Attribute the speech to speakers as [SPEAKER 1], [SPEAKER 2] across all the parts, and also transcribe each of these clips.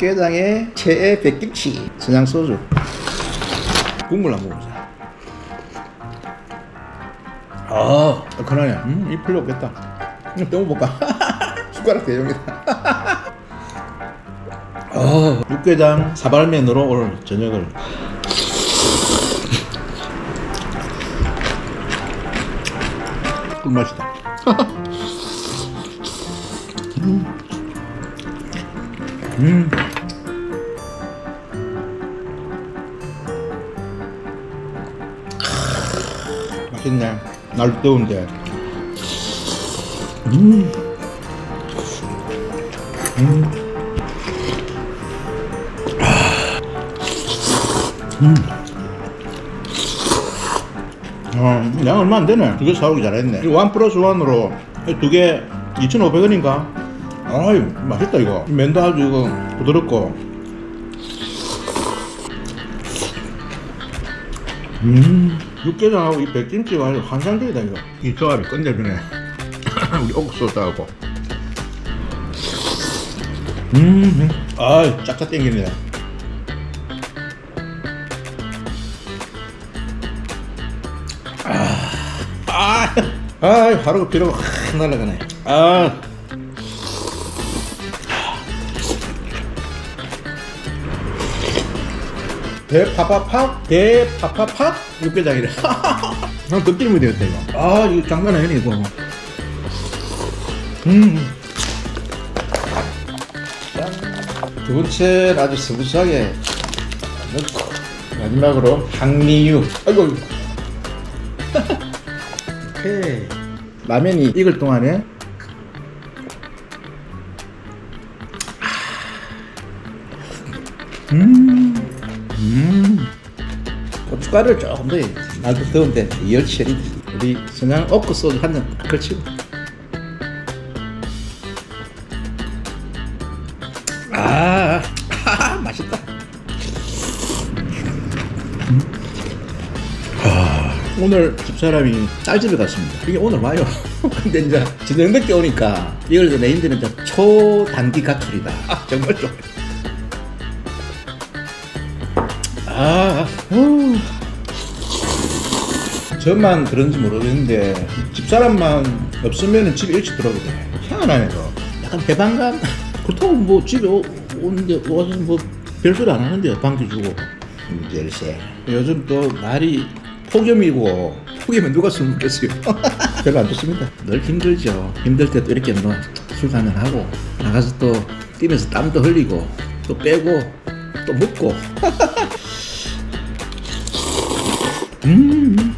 [SPEAKER 1] 육개장에 최애 백김치, 선양 소주. 국물 한번 보자. 아, 얼큰하네. 음, 이 필요 없겠다. 음, 떠먹어볼까? 숟가락 대용이다. 아, 육개장 사발면으로 오늘 저녁을. 꿀맛이다. 음. 맛있네. 날 더운데. 음. 음. 음. 어, 양 얼마 안 되네. 두 개 사오기 잘했네. 이거 원 플러스 원으로 두 개 2,500원인가? 아유, 맛있다, 이거. 이 면도 아주 이거 부드럽고. 음, 육개장하고 이 백김치가 아주 환상적이다, 이거. 이 조합이 끝내주네. 우리 옥수수하고. 음, 아유, 짝짝 땡기네. 아, 아, 하루가 피로가 확 날아가네. 아. 대파파팍 대파파팍 육개장이래. 한 껍질이 되었다 이거. 아 이거 장난 아니네 이거. 음. 짠. 두 번째 아주 스무스하게 넣고 마지막으로 향미유. 아이고. 오케이. 라면이 익을 동안에 음, 음. 고춧가루를 조금 더 해야지. 날도 더운데 열처리 우리 그냥 옥구 소주 한잔 걸치고. 아, 아 맛있다. 오늘 집사람이 쌀집에 갔습니다. 이게 오늘 와요. 근데 이제 저녁 늦게 오니까 이걸 내 이제 초단기 가출이다. 아, 정말 좋아. 아, 후. 저만 그런지 모르겠는데 집사람만 없으면 집에 일찍 들어오거든. 희한하네, 너. 약간 배반감? 그렇다고 뭐 집에 오, 오는데 와서 뭐 별소리 안 하는데 방귀 주고. 열세. 요즘 또 날이 폭염이고 폭염에 누가 술 먹겠어요? 별로 안 좋습니다. 늘 힘들죠. 힘들 때도 이렇게 뭐술 한잔 하고 나가서 또 뛰면서 땀도 흘리고 또 빼고 또 먹고. 음.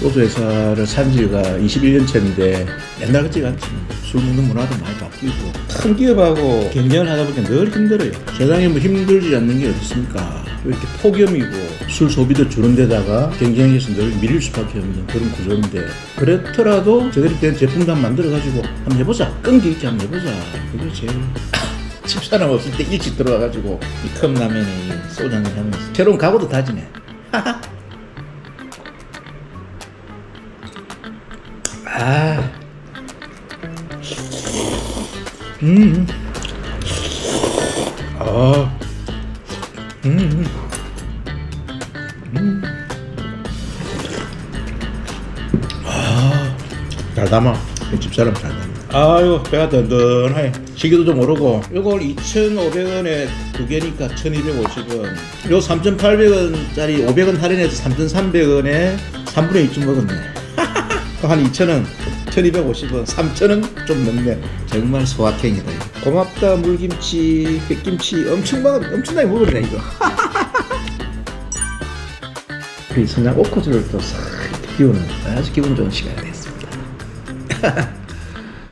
[SPEAKER 1] 소주 회사를 산 지가 21년 차인데 옛날 같지가 않지. 술 먹는 문화도 많이 바뀌고 큰 기업하고 경쟁을 하다 보니까 늘 힘들어요. 세상에 뭐 힘들지 않는 게 어디 있습니까? 이렇게 폭염이고 술 소비도 주는 데다가 경쟁에서 늘 밀릴 수밖에 없는 그런 구조인데 그렇더라도 제대로 된 제품도 한번 만들어가지고 한번 해보자. 끈기 있게 한번 해보자. 그게 제일 집사람 없을 때 일찍 들어와가지고 이 컵라면에 이 소주 한잔 하면서 새로운 각오도 다지네. 아. 음. 아. 음. 음. 아. 잘 담아. 집사람 잘 담아. 아유, 배가 든든해. 시기도 좀 오르고. 이걸 2,500원에 두 개니까 1,250원. 요 3,800원짜리 500원 할인해서 3,300원에 3분의 2쯤 먹었네. 한 2,000원, 1,250원, 3,000원 좀 넘네. 정말 소확행이다. 이거. 고맙다 물김치, 백김치 엄청 먹 엄청나게 먹었네 이거. 이 선양 오코즈를 또싹 비우는 아주 기분 좋은 시간이 됐습니다.